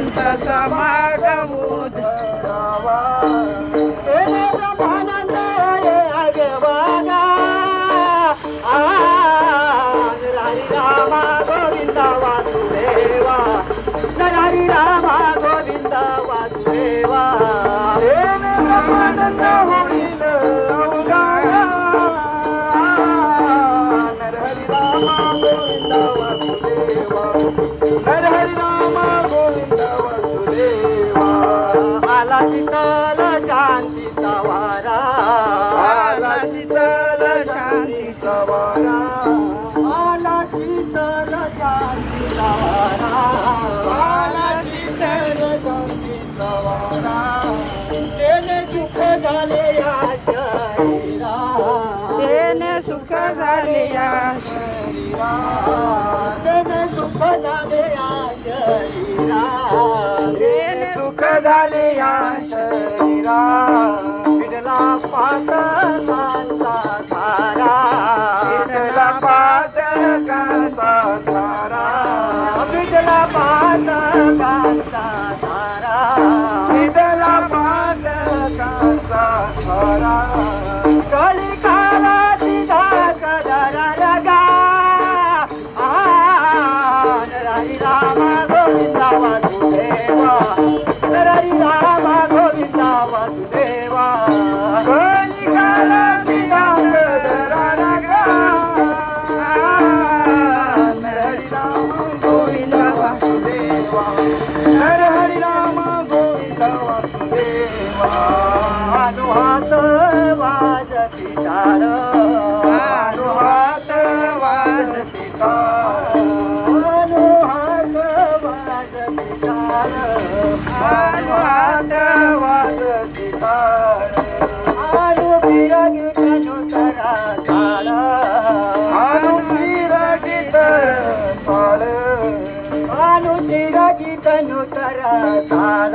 संत समागम उधळावा हे शांतीचा वारा आला शीतल शांतीचा वारा आला शीतल शांतीचा वारा तेने सुख झाले या शरीरा. तेने सुख झाले या शरीरा. तेने सुख झाले या शरीरा. तेने सुख झाले या शरीरा. विडला पातळांचा विडला पातळांचा धारा विठला पातकांचा तारा अनुहात वाजती टाळ अनुहात वाजती तार. अनुहात वाजती टाळ अनुहात वाजती तार. आनु बिरगी कनु तरा झाड अनु गीत ताल. आनु बिरगी कनु तरा झाड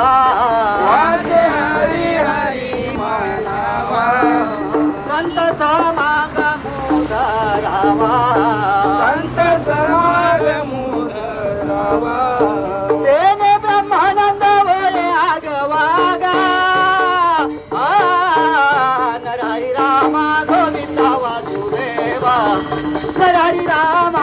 वाजे हरी हरी मनावा. संत समागम करावा संत समागम मुदरावा. तेने ब्रह्मानंद वये आगवागा. नरहरी रामा गोविंदा वासुदेवा. राम